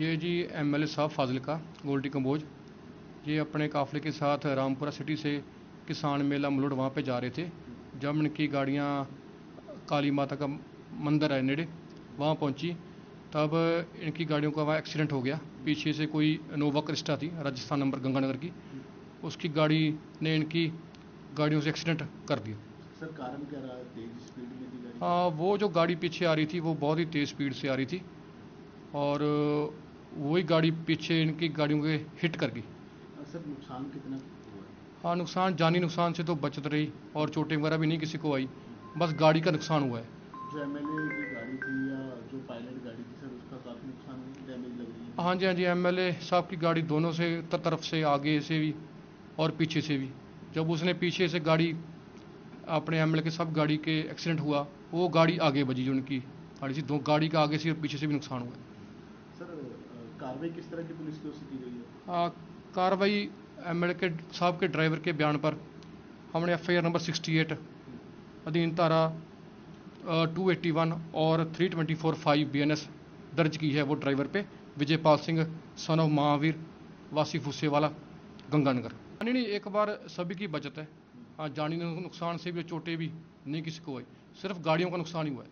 ये G M MLA साहब फाजिलका गोल्डी कंबोज। ये अपने काफिले के साथ रामपुरा सिटी से किसान मेला मुलुड़ वहाँ पे जा रहे थे। जब इनकी गाड़ियाँ काली माता का मंदिर है नेड़े वहाँ पहुँची। तब इनकी गाड़ियों का वहाँ एक्सीडेंट हो गया। पीछे से कोई नोवा क्रिस्टा थी राजस्थान नंबर गंगानगर की। उसकी गाड़ी ने इनकी गाड़ियों से एक्सीडेंट कर दिया। सर कारण क्या रहा? तेज स्पीड में थी गाड़ी? हाँ वो जो गाड़ी पीछे आ रही थी वो बहुत ही तेज़ स्पीड से आ रही थी। और वही गाड़ी पीछे इनकी गाड़ियों के हिट कर गई। सर नुकसान कितना हाँ नुकसान जानी नुकसान से तो बचत रही और चोटें वगैरह भी नहीं किसी को आई। बस गाड़ी का नुकसान हुआ है। जो एमएलए की गाड़ी थी या जो पायलट गाड़ी थी सर उसका काफ़ी नुकसान डैमेज लग रही है? हाँ जी हाँ जी एमएलए साहब की गाड़ी दोनों से तरफ़ से आगे से भी और पीछे से भी। जब उसने पीछे से गाड़ी अपने एमएलए के सब गाड़ी के एक्सीडेंट हुआ वो गाड़ी आगे बजी जो उनकी गाड़ी से दो गाड़ी का आगे से और पीछे से भी नुकसान हुआ। सर कार्रवाई किस तरह की पुलिस की ओर से की गई है? कार्रवाई एमएलए के, साहब के ड्राइवर के बयान पर। हमने एफआईआर नंबर 68 अधीन धारा टू एट्टी वन और three twenty four five B दर्ज की है वो ड्राइवर पे। विजयपाल सिंह सन ऑफ़ महावीर, वासी फुसेवाला गंगानगर। नहीं नहीं, एक बार सभी की बचत है। हाँ जानी नुकसान से भी चोटें भी, नहीं किसी को आई सिर्फ़ गाड़ियों का नुकसान ही हुआ है।